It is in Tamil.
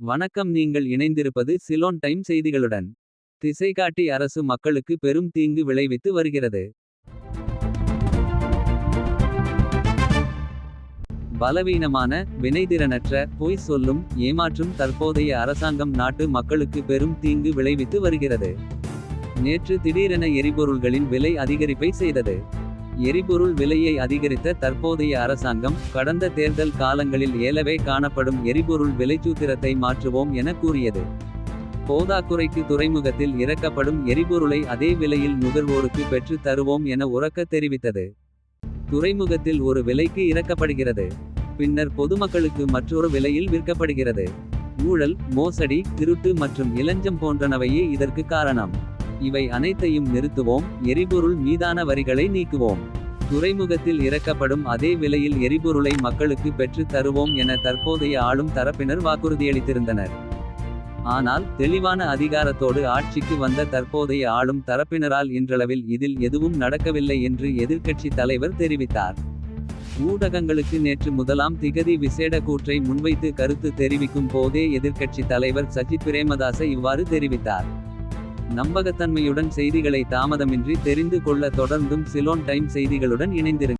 வணக்கம் நீங்கள் இணைந்திருப்பது சிலோன் டைம் செய்திகளுடன். திசைகாட்டி அரசு மக்களுக்கு பெரும் தீங்கு விளைவித்து வருகிறது. பலவீனமான வினைதிறனற்ற பொய் சொல்லும் ஏமாற்றும் தற்போதைய அரசாங்கம் நாட்டு மக்களுக்கு பெரும் தீங்கு விளைவித்து வருகிறது. நேற்று திடீரென எரிபொருள்களின் விலை அதிகரிப்பை செய்தது. எரிபொருள் விலையை அதிகரித்த தற்போதைய அரசாங்கம். கடந்த தேர்தல் காலங்களில் ஏலவே காணப்படும் எரிபொருள் விலைச்சூத்திரத்தை மாற்றுவோம் என கூறியது. போதாக்குறைக்கு துறைமுகத்தில் இறக்கப்படும் எரிபொருளை அதே விலையில் நுகர்வோருக்கு பெற்று தருவோம் என உறக்க தெரிவித்தது. துறைமுகத்தில் ஒரு விலைக்கு இறக்கப்படுகிறது. பின்னர் பொதுமக்களுக்கு மற்றொரு விலையில் விற்கப்படுகிறது. ஊழல் மோசடி திருட்டு மற்றும் இளஞ்சம் போன்றனவையே இதற்கு காரணம். இவை அனைத்தையும் நிறுத்துவோம் எரிபொருள் மீதான வரிகளை நீக்குவோம். துறைமுகத்தில் இறக்கப்படும் அதே விலையில் எரிபொருளை மக்களுக்கு பெற்று தருவோம் என தற்போதைய ஆளும் தரப்பினர் வாக்குறுதியளித்திருந்தனர். ஆனால் தெளிவான அதிகாரத்தோடு ஆட்சிக்கு வந்த தற்போதைய ஆளும் தரப்பினரால் இன்றளவில் இதில் எதுவும் நடக்கவில்லை என்று எதிர்க்கட்சி தலைவர் தெரிவித்தார். ஊடகங்களுக்கு நேற்று முதலாம் திகதி விசேட கூற்றை முன்வைத்து கருத்து தெரிவிக்கும் போதே எதிர்க்கட்சி தலைவர் சஜித் பிரேமதாச இவ்வாறு தெரிவித்தார். நம்பகத்தன்மையுடன் செய்திகளை தாமதமின்றி தெரிந்து கொள்ள தொடர்ந்தும் சிலோன் டைம் செய்திகளுடன் இணைந்திருங்கள்.